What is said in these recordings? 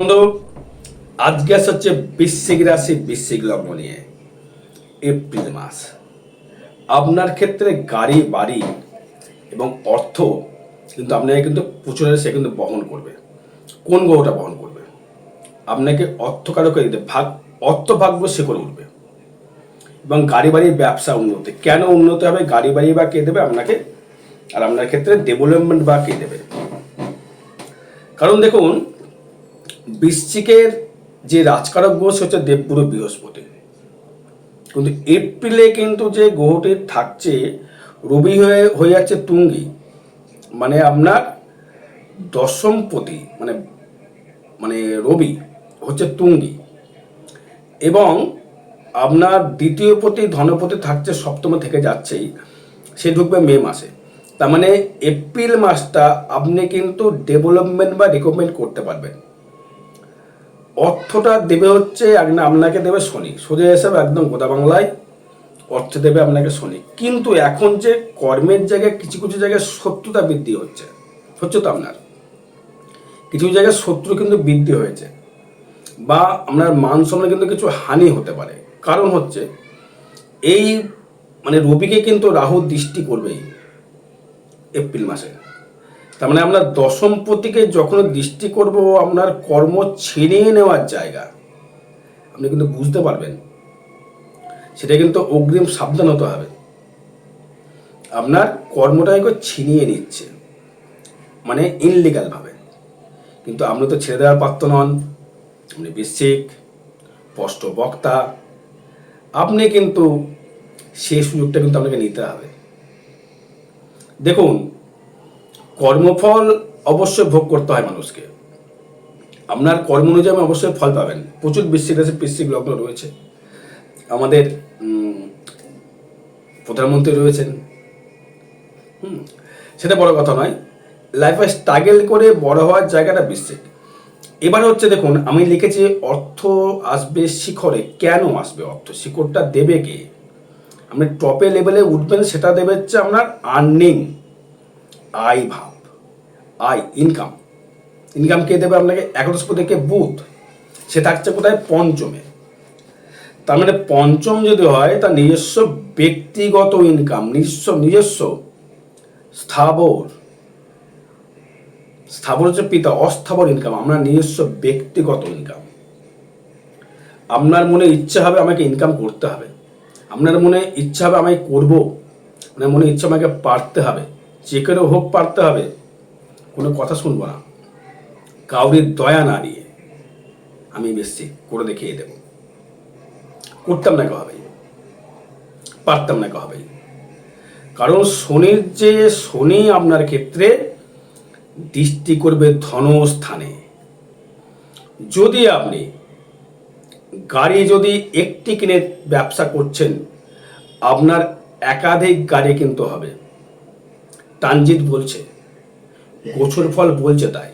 বন্ধু, আজকে হচ্ছে বৃশ্চিক রাশি, বৃশ্চিক লগ্ন নিয়ে। এপ্রিল মাস। আপনার ক্ষেত্রে গাড়ি, বাড়ি এবং অর্থ কিন্তু আপনাকে কিন্তু প্রচুর সে কিন্তু বহন করবে। কোন গ্রহটা বহন করবে? আপনাকে অর্থকারকে দিতে ভাগ অর্থ ভাগ্য সে করে উঠবে। এবং গাড়ি বাড়ির ব্যবসা উন্নতি। কেন উন্নতি হবে? গাড়ি, বাড়ি বা কে দেবে আপনাকে? আর আপনার ক্ষেত্রে ডেভেলপমেন্ট বা কে দেবে? কারণ দেখুন বৃশ্চিকের যে রাজকারক গ্রহ সে হচ্ছে দেবগুরু বৃহস্পতি। কিন্তু এপ্রিলে কিন্তু যে গ্রহটি থাকছে, রবি হয়ে হয়ে যাচ্ছে তুঙ্গি মানে আপনার দশমপতি মানে মানে রবি হচ্ছে তুঙ্গি এবং আপনার দ্বিতীয় পতি ধনপতি থাকছে সপ্তমে থেকে যাচ্ছেই। সে ঢুকবে মে মাসে। তার মানে এপ্রিল মাসটা আপনি কিন্তু ডেভেলপমেন্ট বা রিকমেন্ড করতে পারবেন। অর্থটা দেবে হচ্ছে আপনাকে দেবে শনি। সোজা হিসাবে একদম গোদা বাংলায় অর্থ দেবে আপনাকে শনি। কিন্তু এখন যে কর্মের জায়গায় কিছু কিছু জায়গায় শত্রুতা বৃদ্ধি হচ্ছে হচ্ছে তো আপনার। কিছু জায়গায় শত্রু কিন্তু বৃদ্ধি হয়েছে, বা আপনার মান সম্মানে কিন্তু কিছু হানি হতে পারে। কারণ হচ্ছে, এই মানে রবিকে কিন্তু রাহু দৃষ্টি করবেই, এপ্রিল মাসে। তার মানে আপনার দশমপতিকে যখন দৃষ্টি করব, আপনার কর্ম ছিনিয়ে নেওয়ার জায়গা, আপনি কিন্তু বুঝতে পারবেন। সেটা কিন্তু অগ্রিম সাবধান হতে হবে। আপনার কর্মটা কর্মটাকে ছিনিয়ে নিচ্ছে মানে ইনলিগাল ভাবে। কিন্তু আপনি তো ছেড়ে দেওয়ার পাত্র নন, আপনি বৃশ্চিক স্পষ্ট বক্তা। আপনি কিন্তু সেই সুযোগটা কিন্তু আপনাকে নিতে হবে। দেখুন কর্মফল অবশ্যই ভোগ করতে হয় মানুষকে। আপনার কর্ম অনুযায়ী অবশ্যই ফল পাবেন। প্রচুর বৃশ্চিক রাশি বৃশ্চিক লগ্ন রয়েছে। আমাদের প্রধানমন্ত্রী রয়েছেন। হুম, সেটা বড় কথা নয়। লাইফে স্ট্রাগেল করে বড় হওয়ার জায়গাটা বৃশ্চিক এবার হচ্ছে দেখুন, আমি লিখেছি অর্থ আসবে শিখরে। কেন আসবে অর্থ? শিখরটা দেবে কে? আপনি টপে লেভেলে উঠবেন, সেটা দেবে হচ্ছে আপনার আর্নিং আয় ভাব আয় ইনকাম ইনকাম কে দেবে আপনাকে? একাদশ থেকে বুধ। সে থাকছে কোথায়? পঞ্চমে। তার মানে পঞ্চম যদি হয়, তার নিজস্ব ব্যক্তিগত ইনকাম নিজস্ব নিজস্ব স্থাবর। স্থাবর হচ্ছে পিতা, অস্থাবর ইনকাম আপনার নিজস্ব ব্যক্তিগত ইনকাম আপনার মনে ইচ্ছা হবে আমাকে ইনকাম করতে হবে। আপনার মনে ইচ্ছা হবে আমাকে করব। আপনার মনে ইচ্ছা আমাকে পারতে হবে। যে কেন হোক পারতে হবে, কোনো কথা শুনব না। কাউরির দয়া না নিয়ে আমি বেশি করে দেখিয়ে দেব। করতাম না কবেই পারতাম না কবেই কারণ শনির যে শনি আপনার ক্ষেত্রে দৃষ্টি করবে ধনস্থানে যদি আপনি গাড়ি যদি একটি কিনে ব্যবসা করছেন, আপনার একাধিক গাড়ি কিন্তু হবে। ট্রানজিট বলছে গোছর ফল বলছে তাই।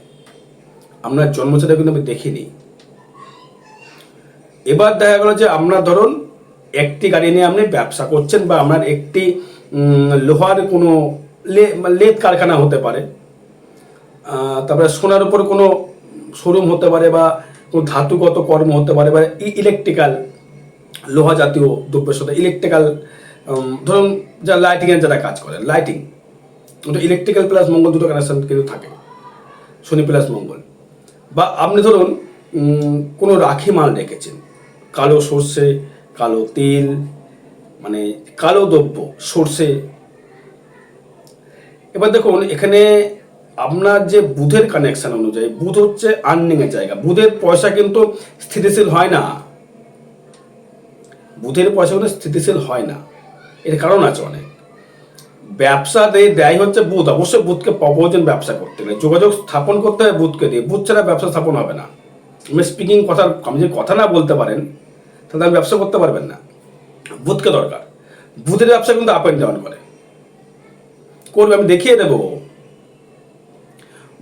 আপনার জন্মচাটা কিন্তু আমি দেখিনি। এবার দেখা গেল যে আপনার ধরুন একটি গাড়ি নিয়ে আপনি ব্যবসা করছেন বা আপনার একটি লোহার কোনো লেদ কারখানা হতে পারে। তারপরে সোনার উপর কোনো শোরুম হতে পারে বা কোনো ধাতুগত কর্ম হতে পারে বা ইলেকট্রিক্যাল লোহা জাতীয় দ্রব্যের সাথে ইলেকট্রিক্যাল ধরুন যা লাইটিংয়ের যারা কাজ করে লাইটিং ওটা ইলেকট্রিক্যাল প্লাস মঙ্গল দুটো কানেকশন কিন্তু থাকে। শনি প্লাস মঙ্গল। বা আপনি ধরুন কোনো রাখি মাল রেখেছেন। কালো সর্ষে, কালো তেল মানে কালো দ্রব্য, সর্ষে। এবার দেখুন, এখানে আপনার যে বুধের কানেকশান অনুযায়ী, বুধ হচ্ছে আর্নিং এর জায়গা। বুধের পয়সা কিন্তু স্থিতিশীল হয় না। বুধের পয়সা কিন্তু স্থিতিশীল হয় না। এর কারণ আছে অনেক। ব্যবসা দেয় দেয় হচ্ছে বুধ। অবশ্যই বুধকে প্রয়োজন ব্যবসা করতে গেলে যোগাযোগ স্থাপন করতে হবে বুধকে দিয়ে। বুধ ছাড়া ব্যবসা স্থাপন হবে না। আমি স্পিকিং কথা, আপনি যদি কথা না বলতে পারেন, তাহলে আপনি ব্যবসা করতে পারবেন না। বুধকে দরকার। বুধের ব্যবসা কিন্তু আপ অ্যান্ড ডাউন করে। করবে, আমি দেখিয়ে দেবো।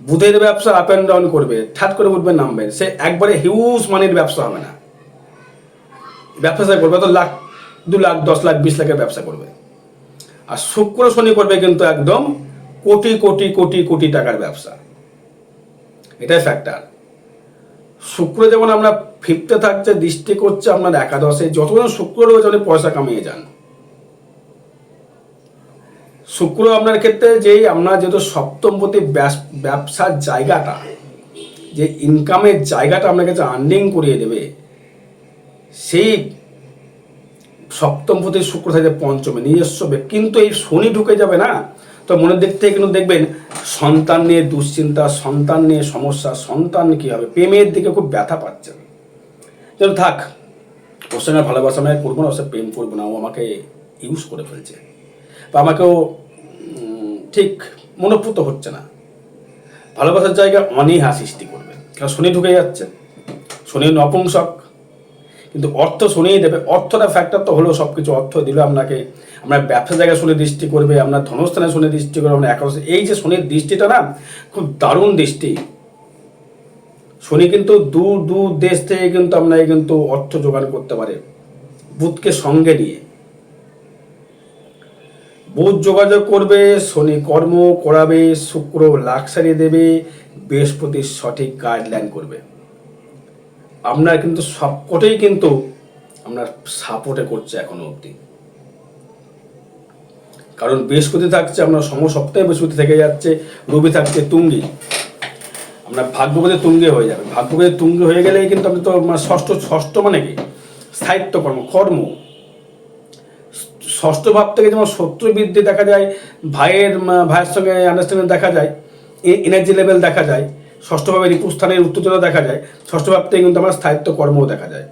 বুধের ব্যবসা আপ অ্যান্ড ডাউন করবে। ঠাট করে উঠবে, নামবে। সে একবারে হিউজ মানির ব্যবসা হবে না। ব্যবসা করবে তো লাখ, দু লাখ, দশ লাখ, বিশ লাখের ব্যবসা করবে। আর শুক্র শনি করবে কিন্তু একদম কোটি কোটি কোটি কোটি টাকার ব্যবসা। এটাই ফ্যাক্টর শুক্র যেমন আমরা ফিফতে থাকছে, দৃষ্টি করছে আপনার একাদশে যতক্ষণ শুক্র রয়েছে আপনি পয়সা কামিয়ে যান। শুক্র আপনার ক্ষেত্রে যেই আপনার যেহেতু সপ্তমপতি ব্যাস- ব্যবসার জায়গাটা, যে ইনকামের জায়গাটা আপনাকে যে আর্নিং করিয়ে দেবে, সেই সপ্তমপতি শুক্র থাকে পঞ্চমে নিজস্ব কিন্তু এই শনি ঢুকে যাবে না, তো মনের দিক থেকে কিন্তু দেখবেন সন্তান নিয়ে দুশ্চিন্তা, সন্তান নিয়ে সমস্যা, সন্তান কী হবে? প্রেমের দিকে খুব ব্যথা পাচ্ছেন যেন থাক, ওর সঙ্গে ভালোবাসা আর করব না, ওর প্রেম করব না, ও আমাকে ইউজ করে ফেলছে। বা আমাকেও ঠিক মনোপ্রুত হচ্ছে না। ভালোবাসার জায়গায় অনীহা সৃষ্টি করবে। কারণ শনি ঢুকে যাচ্ছে? শনি নপুংসক কিন্তু অর্থ শুনিয়ে দেবে, অর্থটা ফ্যাক্টর তো হলো সব কিছু অর্থ দিল আপনাকে। আপনার ব্যবসা জায়গায় শুনে দৃষ্টি করবে আপনার ধনস্থানে শুনে দৃষ্টি করবে আপনার একাদশ এই যে শনির দৃষ্টিটা না, খুব দারুণ দৃষ্টি। শনি কিন্তু দূর দূর দেশ থেকে কিন্তু আপনাকে কিন্তু অর্থ জোগাড় করতে পারে, বুধকে সঙ্গে নিয়ে। বুধ যোগাযোগ করবে, শনি কর্ম করাবে, শুক্র লাক্সারি দেবে বৃহস্পতির সঠিক গাইডলাইন করবে। আপনার কিন্তু সবকটাই কিন্তু আপনার সাপোর্টে করছে এখনও অবধি। কারণ বৃহস্পতি থাকছে, আপনার সম সপ্তাহে বৃহস্পতি থেকে যাচ্ছে, রবি থাকছে তুঙ্গি। আপনার ভাগ্যপতি তুঙ্গে হয়ে যাবে। ভাগ্যপতি তুঙ্গে হয়ে গেলেই কিন্তু আপনি তো মানে ষষ্ঠ ষষ্ঠ মানে কি? স্থায়িত্ব কর্ম কর্ম। ষষ্ঠ ভাব থেকে যেমন শত্রু বৃদ্ধি দেখা যায়, ভাইয়ের ভাইয়ের সঙ্গে আন্ডারস্ট্যান্ডিং দেখা যায় এনার্জি লেভেল দেখা যায় ষষ্ঠভাবে ঋতুস্থানের উত্তেজনা দেখা যায়। ষষ্ঠ ভাব থেকে কিন্তু আমার স্থায়িত্ব কর্মও দেখা যায়।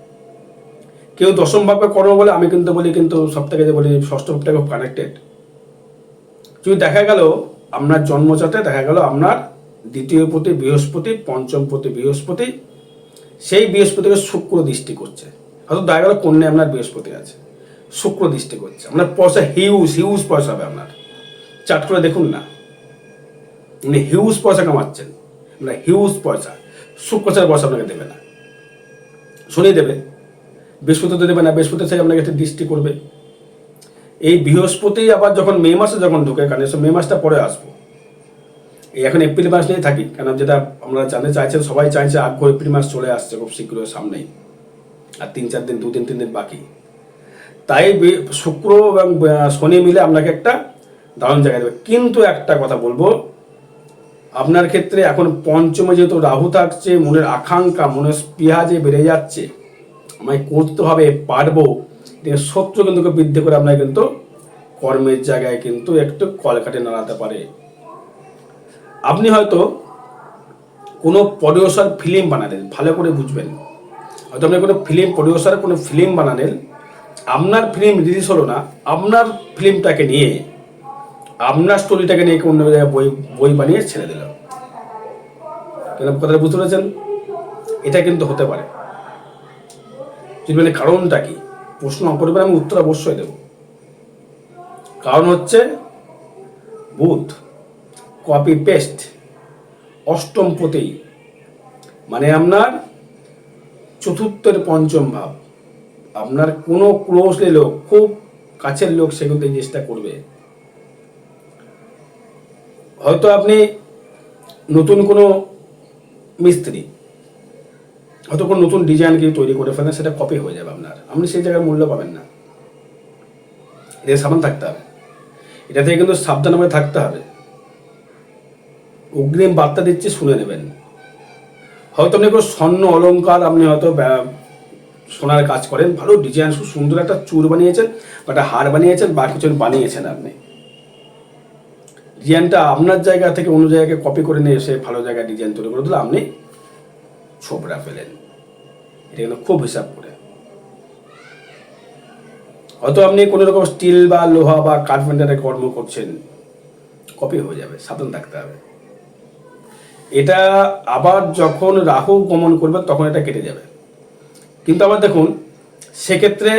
কেউ দশম ভাবে কর্ম বলে আমি কিন্তু বলি কিন্তু সব থেকে যে বলি ষষ্ঠ ভাবটা খুব কানেক্টেড যদি দেখা গেল আপনার জন্মচাটে দেখা গেল আপনার দ্বিতীয় প্রতি বৃহস্পতি, পঞ্চম প্রতি বৃহস্পতি, সেই বৃহস্পতিকে শুক্র দৃষ্টি করছে। হয়তো দেখা গেল কন্যা আপনার বৃহস্পতি আছে। শুক্র দৃষ্টি করছে। আপনার পয়সা হিউজ হিউজ পয়সা হবে আপনার। চাট করে দেখুন না। আপনি হিউজ পয়সা কামাচ্ছেন। মানে হিউজ পয়সা। শুক্র ছাড়া পয়সা আপনাকে দেবে না। শুনিয়ে দেবে। বৃহস্পতি তো দেবে না, বৃহস্পতি থেকে আপনাকে একটা দৃষ্টি করবে। এই বৃহস্পতি আবার যখন মে মাসে যখন ঢুকে, কারণ এসব মে মাসটা পরে আসব। এই এখন এপ্রিল মাস নিয়ে থাকি, কারণ যেটা আমরা জানতে চাইছেন, সবাই চাইছে আগ্রহ এপ্রিল মাস চলে আসছে খুব শীঘ্রই সামনেই। আর তিন চার দিন দু দিন তিন দিন বাকি। তাই শুক্র এবং শনি মিলে আপনাকে একটা দারুণ জায়গায় দেবে। কিন্তু একটা কথা বলব আপনার ক্ষেত্রে এখন পঞ্চমে যেহেতু রাহু থাকছে, মনের আকাঙ্ক্ষা, মনের স্পৃহা যে বেড়ে যাচ্ছে, আমায় করতে হবে, পারব শত্রু কিন্তু বৃদ্ধি করে আপনার কিন্তু কর্মের জায়গায় কিন্তু একটু কলকাটে নাড়াতে পারে। আপনি হয়তো কোনো প্রডিউসার ফিল্ম বানালেন, ভালো করে বুঝবেন। হয়তো আপনি কোনো ফিল্ম প্রডিউসার কোনো ফিল্ম বানালেন, আপনার ফিল্ম রিলিজ হলো না, আপনার ফিল্মটাকে নিয়ে আপনার স্টোরিটাকে নিয়ে অন্য জায়গায় বই বই বানিয়ে ছেড়ে দিলাম কেন? কথাটা বুঝতে পেরেছেন? এটা কিন্তু হতে পারে। মানে কারণটা কি? প্রশ্ন করবেন আমি উত্তর অবশ্যই দেব। কারণ হচ্ছে বুথ কপি পেস্ট অষ্টম পতি মানে আপনার চতুর্থের পঞ্চম ভাব। আপনার কোনো ক্লোজ লোক, খুব কাছের লোক, সে কিন্তু এই জিনিসটা করবে। হয়তো আপনি নতুন কোনো মিস্ত্রি, হয়তো কোনো নতুন ডিজাইন কিছু তৈরি করে ফেলেন, সেটা কপি হয়ে যাবে আপনার। আপনি সেই জায়গায় মূল্য পাবেন না। এদের সাবধান থাকতে হবে। এটা থেকে কিন্তু সাবধান সাবধানভাবে থাকতে হবে। অগ্রিম বার্তা দিচ্ছি, শুনে নেবেন। হয়তো আপনি কোনো স্বর্ণ অলঙ্কার আপনি হয়তো সোনার কাজ করেন, ভালো ডিজাইন খুব সুন্দর একটা চুর বানিয়েছেন, বা একটা হার বানিয়েছেন, বা কিছু বানিয়েছেন আপনি। ডিজাইনটা আপনার জায়গা থেকে অন্য জায়গায় কপি করে নিয়ে এসে ভালো জায়গায় ডিজাইন তৈরি করে দিলে আপনি ছোবরা ফেলেন। এটা কিন্তু খুব হিসাব করে। হয়তো আপনি কোনো রকম স্টিল বা লোহা বা কার্পেন্টারের কর্ম করছেন কপি হয়ে যাবে, সাবধান থাকতে হবে। এটা আবার যখন রাহু গমন করবে তখন এটা কেটে যাবে। কিন্তু আবার দেখুন, সেক্ষেত্রে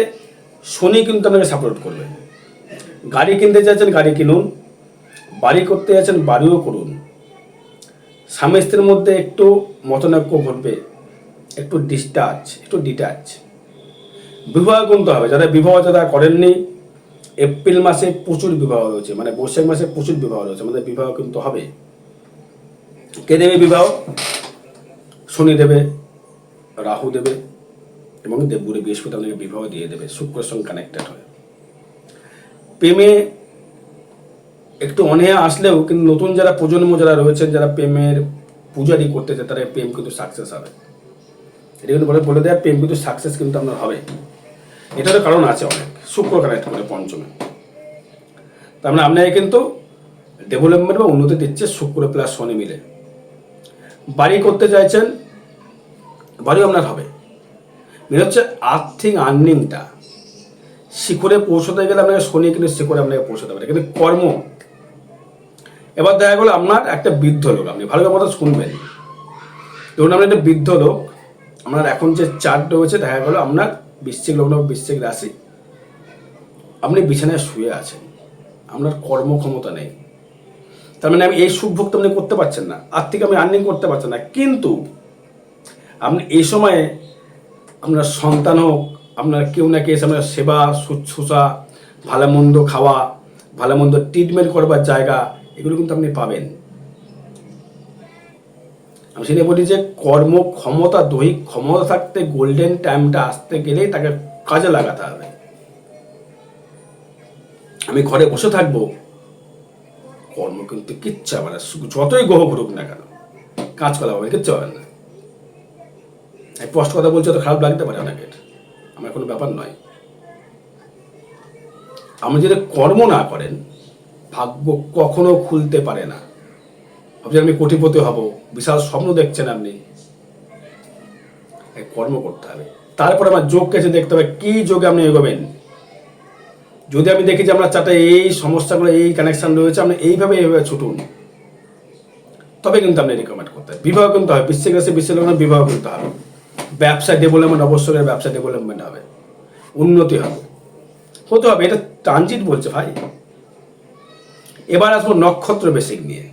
শনি কিন্তু আপনাকে সাপোর্ট করবে। গাড়ি কিনতে চাইছেন, গাড়ি কিনুন বাড়ি করতে যাচ্ছেন, বাড়িও করুন। স্বামী স্ত্রীর মধ্যে একটু মতনৈক্য ঘটবে, একটু ডিসটাচ একটু ডিটাচ বিবাহ কিন্তু হবে যারা বিবাহ যারা করেননি। এপ্রিল মাসে প্রচুর বিবাহ রয়েছে মানে বৈশাখ মাসে প্রচুর বিবাহ রয়েছে, আমাদের বিবাহ কিন্তু হবে। কে দেবে বিবাহ? শনি দেবে, রাহু দেবে, এবং দেবগুরু বৃহস্পতি আপনাকে বিবাহ দিয়ে দেবে শুক্রের সঙ্গে কানেক্টেড হয়। প্রেমে একটু অনেহা আসলেও কিন্তু নতুন যারা প্রজন্ম যারা রয়েছেন, যারা প্রেমের পূজারি করতে চায় তারা প্রেম কিন্তু সাকসেস হবে। এটা কিন্তু বলে বলে দেয়, প্রেম কিন্তু সাকসেস কিন্তু আপনার হবে। এটারও কারণ আছে অনেক। শুক্র কানেক্ট করে পঞ্চমে। তার মানে আপনাকে কিন্তু ডেভেলপমেন্ট বা উন্নতি দিচ্ছে শুক্র প্লাস শনি মিলে। বাড়ি করতে চাইছেন, বাড়িও আপনার হবে। মেন হচ্ছে আর্থিক আর্নিংটা শিখরে পৌঁছতে গেলে আপনাকে শনি কিন্তু শিখরে আপনাকে পৌঁছতে পারে কিন্তু কর্ম। এবার দেখা গেলো আপনার একটা বৃদ্ধ লোক, আপনি ভালো মতো শুনবেন। ধরুন আপনার একটা বৃদ্ধ লোক, আপনার এখন যে চার্ট রয়েছে দেখা গেলো আপনার বৃশ্চিক লগ্ন, বৃশ্চিক রাশি। আপনি বিছানায় শুয়ে আছেন, আপনার কর্মক্ষমতা নেই। তার মানে আমি এই সুখভোগ আপনি করতে পারছেন না, আর্থিক আমি আর্নিং করতে পারছেন না, কিন্তু আপনি এই সময়ে আপনার সন্তান হোক, আপনার কেউ না কেউ আপনার সেবা, শুশ্রূষা, ভালো মন্দ খাওয়া, ভালো মন্দ ট্রিটমেন্ট করবার জায়গা এগুলো কিন্তু আপনি পাবেন। আমি সেটা বলি যে কর্ম ক্ষমতা দৈহিক ক্ষমতা থাকতে গোল্ডেন টাইমটা আসতে গেলেই তাকে কাজে লাগাতে হবে। আমি ঘরে বসে থাকব, কর্ম কিন্তু কিচ্ছু হবে না যতই গ্রহ ঘুরুক না কেন, কাজ করা হবে, কিচ্ছু হবে না। এই স্পষ্ট কথা বলছি তো খারাপ লাগতে পারে অনেকের, আমার কোনো ব্যাপার নয়। আপনি যদি কর্ম না করেন ভাগ্য কখনো খুলতে পারে না। ভাবছেন আমি কোটিপতি হব, বিশাল স্বপ্ন দেখছেন আপনি। কর্ম করতে হবে। তারপরে আমার যোগ কেছে দেখতে হবে, কি যোগে আপনি এগোবেন? যদি আমি দেখি যে আপনার চারটে এই সমস্যাগুলো, এই কানেকশন রয়েছে, আপনি এইভাবে এইভাবে ছুটুন। তবে কিন্তু আপনি রেকমেন্ড করতে হবে। বিবাহ কিন্তু হবে বিশ্বের কাছে বিশ্বের বিবাহ কিন্তু হবে। ব্যবসা ডেভেলপমেন্ট অবশ্যই ব্যবসা ডেভেলপমেন্ট হবে। উন্নতি হবে। হতে হবে, এটা ট্রানজিট বলছে ভাই। এবার আসব নক্ষত্র বেসিক নিয়ে।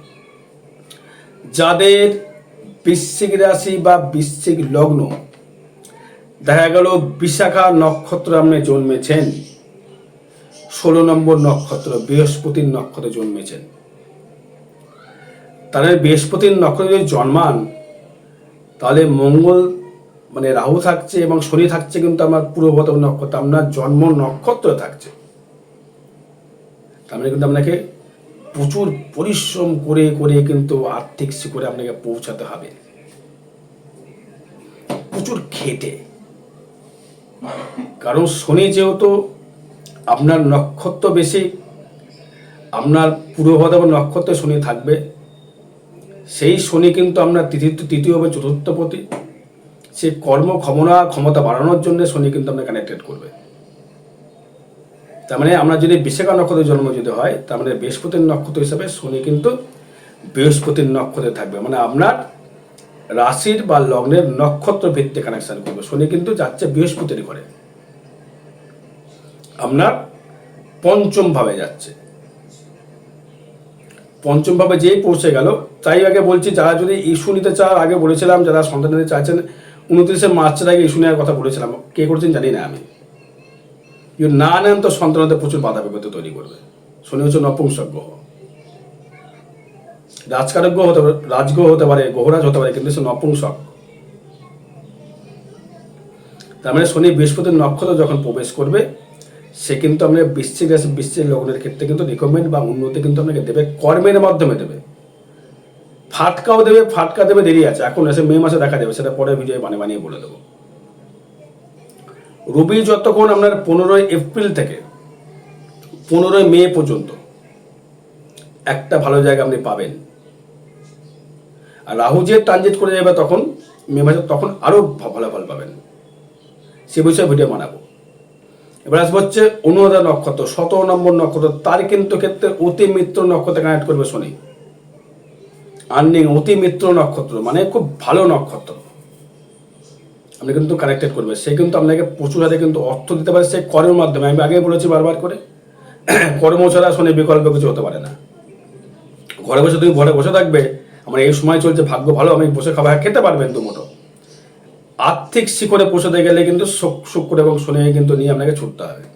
যাদের বৃশ্চিক রাশি বা বৃশ্চিক লগ্ন, দেখা গেল বিশাখা নক্ষত্র আপনি জন্মেছেন, ষোলো নম্বর নক্ষত্র, বৃহস্পতির নক্ষত্রে জন্মেছেন। তাহলে বৃহস্পতির নক্ষত্রে যদি জন্মান, তাহলে মঙ্গল মানে রাহু থাকছে এবং শনি থাকছে কিন্তু আমার পূর্ববত নক্ষত্র, আপনার জন্ম নক্ষত্র থাকছে। তার মানে কিন্তু আপনাকে প্রচুর পরিশ্রম করে করে কিন্তু আর্থিক শিখরে আপনাকে পৌঁছাতে হবে। প্রচুর খেটে। কারণ শনি যেহেতু আপনার নক্ষত্র বেশি, আপনার পূর্বভাদ্র নক্ষত্রে শনি থাকবে। সেই শনি কিন্তু আপনার তৃতীয় তৃতীয় হবে চতুর্থপতি সে কর্ম ক্ষমতা ক্ষমতা বাড়ানোর জন্য শনি কিন্তু আপনাকে কানেক্টেড করবে। তার মানে আমরা যদি বিশাখা নক্ষত্রের জন্ম যদি হয়, তার মানে বৃহস্পতির নক্ষত্র হিসাবে শনি কিন্তু বৃহস্পতির নক্ষত্রে থাকবে। মানে আপনার রাশির বা লগ্নের নক্ষত্র ভিত্তিক কানেকশন করবে। শনি কিন্তু যাচ্ছে বৃহস্পতির ঘরে। আপনার পঞ্চম ভাবে যাচ্ছে। পঞ্চম ভাবে যেই পৌঁছে গেল, তাই আগে বলছি, যারা যদি ইস্যু নিতে চাও আগে বলেছিলাম, যারা সন্তান নিতে চাইছেন, উনত্রিশে মার্চের আগে ইস্যু নেওয়ার কথা বলেছিলাম। কে করছেন জানি না আমি। না নেন তো সন্তানদের প্রচুর বাধা বিপত্তি তৈরি করবে। শনি হচ্ছে নপুংসক গ্রহ। রাজকারক গ্রহ হতে পারে, রাজগ্রহ হতে পারে গ্রহরাজ হতে পারে, কিন্তু সে নপুংসক। তার মানে শনি বৃহস্পতির নক্ষত্র যখন প্রবেশ করবে, সে কিন্তু আপনাকে বৃশ্চিক রাশি, বৃশ্চিক লগ্নের ক্ষেত্রে কিন্তু রিকমেন্ড বা উন্নতি কিন্তু আপনাকে দেবে, কর্মের মাধ্যমে দেবে। ফাটকাও দেবে, ফাটকা দেবে, দেরি আছে। এখন এসে মে মাসে দেখা যাবে, সেটা পরে ভিডিও বানিয়ে বানিয়ে বলে দেবো। রবি যতক্ষণ আপনার পনেরোই এপ্রিল থেকে, পনেরোই মে পর্যন্ত একটা ভালো জায়গা আপনি পাবেন। আর রাহু যে ট্রানজিট করে যাবে তখন, মে মাসে তখন আরও ভালো ফল পাবেন। সে বিষয়ে ভিডিও বানাবো। এবার আসব হচ্ছে অনুরাধা নক্ষত্র শত নম্বর নক্ষত্র তার কিন্তু ক্ষেত্রে অতি মিত্র নক্ষত্রে কানেক্ট করবে শনি। আর্নিং অতি মিত্র নক্ষত্র মানে খুব ভালো নক্ষত্র। আপনি কিন্তু কানেক্টেড করবে সে কিন্তু আপনাকে প্রচুর হাতে কিন্তু অর্থ দিতে পারে, সে কর্মের মাধ্যমে। আমি আগে বলেছি বারবার করে, কর্ম ছাড়া শনি বিকল্প কিছু হতে পারে না। ঘরে বসে তুমি ঘরে বসে থাকবে, আমার এই সময় চলছে, ভাগ্য ভালো, আমি বসে খাবার খেতে পারবেন দুমুটো আর্থিক শিখরে পৌঁছাতে গেলে কিন্তু শুক- শুক্র এবং শনি কিন্তু নিয়ে আপনাকে ছুটতে হবে।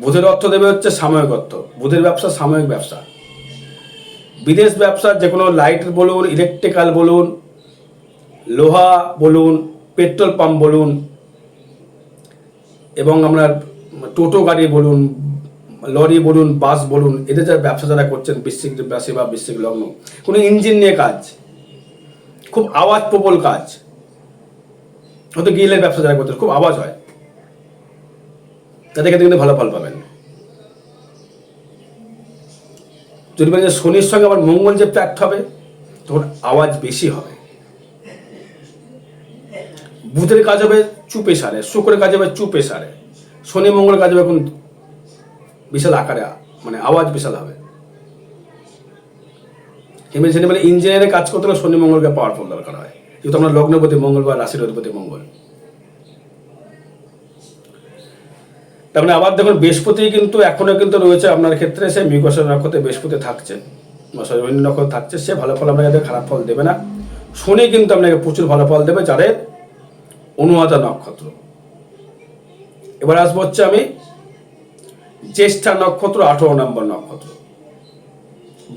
বুধের অর্থ দেবে হচ্ছে সাময়িক অর্থ। বুধের ব্যবসা সাময়িক ব্যবসা। বিদেশ ব্যবসা যে কোনো লাইট বলুন ইলেকট্রিক্যাল বলুন লোহা বলুন, পেট্রোল পাম্প বলুন, এবং আমরা টোটো গাড়ি বলুন, লরি বলুন, বাস বলুন এদের যারা ব্যবসা যারা করছেন বৃশ্চিক রাশি বা বৃশ্চিক লগ্ন, কোনো ইঞ্জিন নিয়ে কাজ, খুব আওয়াজ প্রবল কাজ, হয়তো গিলের ব্যবসা যারা করছেন, খুব আওয়াজ হয় তাদের ক্ষেত্রে কিন্তু ভালো ফল পাবেন। যদি বলেন যে শনির সঙ্গে আবার মঙ্গল যে প্যাক্ট হবে, তখন আওয়াজ বেশি হবে। বুধের কাজ হবে চুপে সারে, শুক্রের কাজ হবে চুপে সারে, শনি মঙ্গলের কাজ হবে এখন বিশাল আকারে মানে আওয়াজ বিশাল হবে। এমনি সেটা মানে ইঞ্জিনিয়ারের কাজ করতে হলে শনি মঙ্গলকে পাওয়ারফুল দরকার হয়। যেহেতু আমরা লগ্নপতি মঙ্গল বা রাশির অধিপতি মঙ্গল। তার মানে আবার দেখুন, বৃহস্পতি কিন্তু এখনও কিন্তু রয়েছে আপনার ক্ষেত্রে, সে মৃগশাল নক্ষত্রে বৃহস্পতি থাকছে। অন্য নক্ষত্র থাকছে, সে ভালো ফল আপনাকে খারাপ ফল দেবে না। শনি কিন্তু আপনাকে প্রচুর ভালো ফল দেবে, যাদের অনুয়াদা নক্ষত্র। এবার আসব হচ্ছে আমি জ্যেষ্ঠা নক্ষত্র, আঠারো নম্বর নক্ষত্র।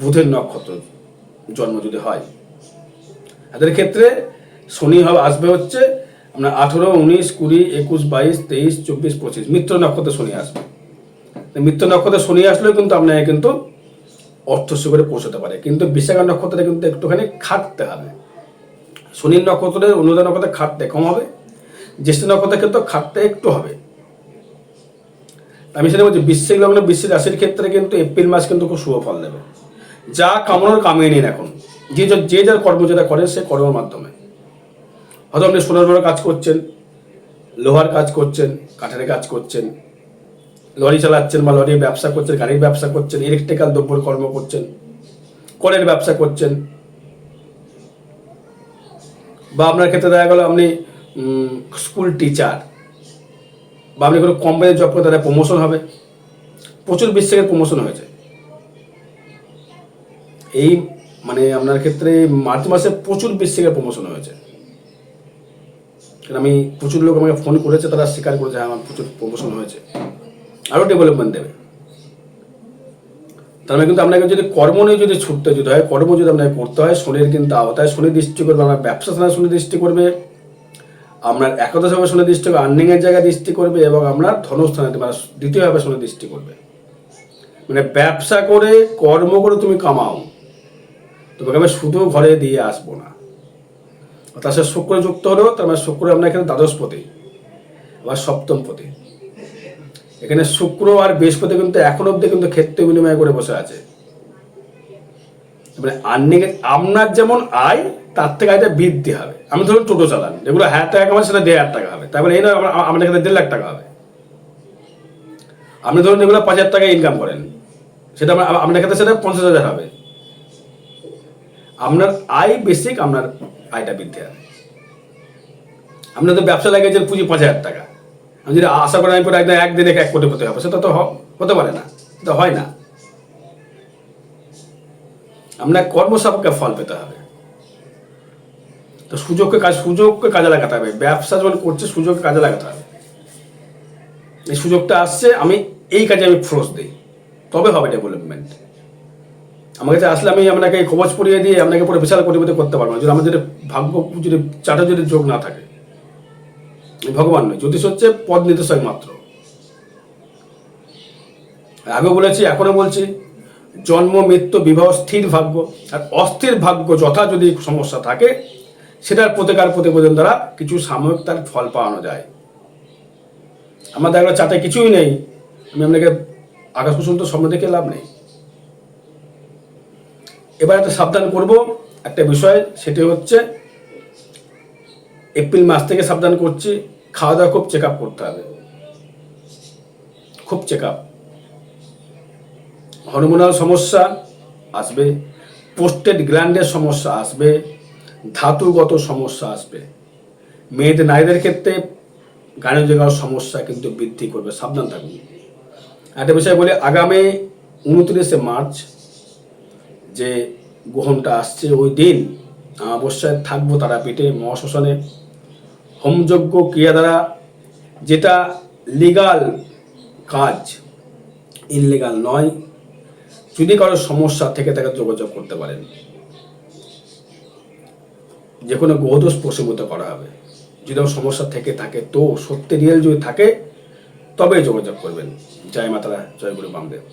বুধের নক্ষত্র জন্ম যদি হয়। এদের ক্ষেত্রে শনি হবে, আসবে হচ্ছে আপনার আঠেরো, উনিশ, কুড়ি, একুশ, বাইশ, তেইশ, চব্বিশ, পঁচিশ, মিত্র নক্ষত্রে শনি আসবে। মিত্র নক্ষত্রে শনি আসলেও কিন্তু আপনাকে কিন্তু অর্থ সুখে পৌঁছতে পারে। কিন্তু বিশাখা নক্ষত্রে কিন্তু একটুখানি খাটতে হবে। শনির নক্ষত্রের অনুদান নক্ষত্রে খাটতে কম হবে। জ্যেষ্ঠ নক্ষত্রের ক্ষেত্রে খাটতে একটু হবে। আমি সেটা বলছি, বৃশ্চিক লগ্ন, বৃশ্চিক রাশির ক্ষেত্রে কিন্তু এপ্রিল মাস কিন্তু খুব শুভ ফল দেবে। যা কামনার কামিয়ে নিন এখন। যে যা- যার কর্ম যেটা করে, সে কর্মের মাধ্যমে। হয়তো আপনি সোনার বড় কাজ করছেন, লোহার কাজ করছেন, কাঠের কাজ করছেন, লরি চালাচ্ছেন বা লরির ব্যবসা করছেন, গাড়ির ব্যবসা করছেন ইলেকট্রিক্যাল দ্রব্যের কর্ম করছেন, কলের ব্যবসা করছেন, বা আপনার ক্ষেত্রে দেখা গেল আপনি স্কুল টিচার বা আপনি কোনো কোম্পানি জব করে তাদের প্রমোশন হবে। প্রচুর বিশ্বের প্রমোশন হয়েছে। এই মানে আপনার ক্ষেত্রে মার্চ মাসে প্রচুর বিশ্বের প্রমোশন হয়েছে। কারণ আমি, প্রচুর লোক আমাকে ফোন করেছে, তারা স্বীকার করেছে হ্যাঁ আমার প্রচুর প্রমোশন হয়েছে। আরও ডেভেলপমেন্ট দেবে। তার মানে কিন্তু আপনাকে যদি কর্ম নিয়ে যদি ছুটতে যদি হয়, কর্ম যদি আপনাকে করতে হয়, শনির কিন্তু আওতায় শনি দৃষ্টি করবে, আপনার ব্যবসা শনি দৃষ্টি করবে। আপনার একাদশ ভাবে শনি দৃষ্টি করবে আর্নিং এর জায়গায় দৃষ্টি করবে এবং আপনার ধনস্থানে মানে দ্বিতীয়ভাবে শনি দৃষ্টি করবে। মানে ব্যবসা করে, কর্ম করে তুমি কামাও। তোমাকে আমি শুধু ঘরে দিয়ে আসব না। তার সাথে শুক্র যুক্ত হলো, তার মানে শুক্র আপনার এখানে দ্বাদশপতি আবার সপ্তমপতি এখানে শুক্র আর বৃহস্পতি কিন্তু এখন অব্দি কিন্তু ক্ষেত্র বিনিময় করে বসে আছে। মানে আর্নিং আপনার যেমন আয় তার থেকে আয়টা বৃদ্ধি হবে। আমি ধরুন টোটো চালান, যেগুলো হাজার টাকা কামান সেটা দেড় হাজার টাকা হবে। তারপরে এই নয় আপনার এখানে দেড় লাখ টাকা হবে। আপনি ধরুন যেগুলো পাঁচ হাজার টাকা ইনকাম করেন, সেটা আপনার ক্ষেত্রে সেটা পঞ্চাশ হাজার হবে। আপনার আয় বেসিক আপনার আয়টা বৃদ্ধি হবে। আপনার তো ব্যবসা লাগিয়েছেন পুঁজি পাঁচ হাজার টাকা। আমি যদি আশা করি আমি পরে একদম একদিনে এক কোটি হতে হবে, সেটা তো হতে পারে না, সেটা হয় না। আপনার কর্মসাপেক্ষে ফল পেতে হবে। তো সুযোগকে কাজ সুযোগকে কাজে লাগাতে হবে। ব্যবসা যখন করছে, সুযোগকে কাজে লাগাতে হবে। এই সুযোগটা আসছে, আমি এই কাজে আমি ফোর্স দিই। তবে হবে ডেভেলপমেন্ট আমার কাছে আসলে আমি আপনাকে খবর পড়িয়ে দিয়ে আপনাকে পুরো বিশাল কোটিপতি করতে পারব না। যদি আমাদের ভাগ্য যদি চাটা যদি যোগ না থাকে ভগবান নয় জ্যোতিষ হচ্ছে পদ নির্দেশক মাত্র। আগে বলেছি এখনও বলছি, জন্ম, মৃত্যু, বিবাহ স্থির ভাগ্য আর অস্থির ভাগ্য যথা যদি সমস্যা থাকে সেটার প্রতিকার প্রতিবেদন দ্বারা কিছু সাময়িক তার ফল পাওয়ানো যায়। আমার দেখা চাতে কিছুই নেই। আমি আপনাকে আকাশ কুসুম তো স্বপ্ন দেখে লাভ নেই। এবার একটা সাবধান করব একটা বিষয়, সেটি হচ্ছে এপ্রিল মাস থেকে সাবধান করছি, খাওয়া দাওয়া খুব চেক আপ করতে হবে। খুব চেক আপ হরমোনাল সমস্যা আসবে পোস্টেড গ্ল্যান্ডের সমস্যা আসবে ধাতুগত সমস্যা আসবে। মেয়েদের নারীদের ক্ষেত্রে গানের জায়গার সমস্যা কিন্তু বৃদ্ধি করবে, সাবধান থাকুন। একটা বিষয় বলি, আগামী উনত্রিশে মার্চ যে গ্রহণটা আসছে, ওই দিন অবশ্যই থাকব তারাপীঠে মহাশ্মশানে। হোমযজ্ঞ ক্রিয়া দ্বারা যেটা লিগাল কাজ ইনলিগাল নয়। যদি কারও সমস্যা থেকে তাকে যোগাযোগ করতে পারেন। যে কোনো গ্রহদোষ প্রশমিত করা হবে। যদি সমস্যা থেকে থাকে, তো সত্যি রিয়েল যদি থাকে তবে যোগাযোগ করবেন। জয় মাতারা, জয় গুরু বামদেব।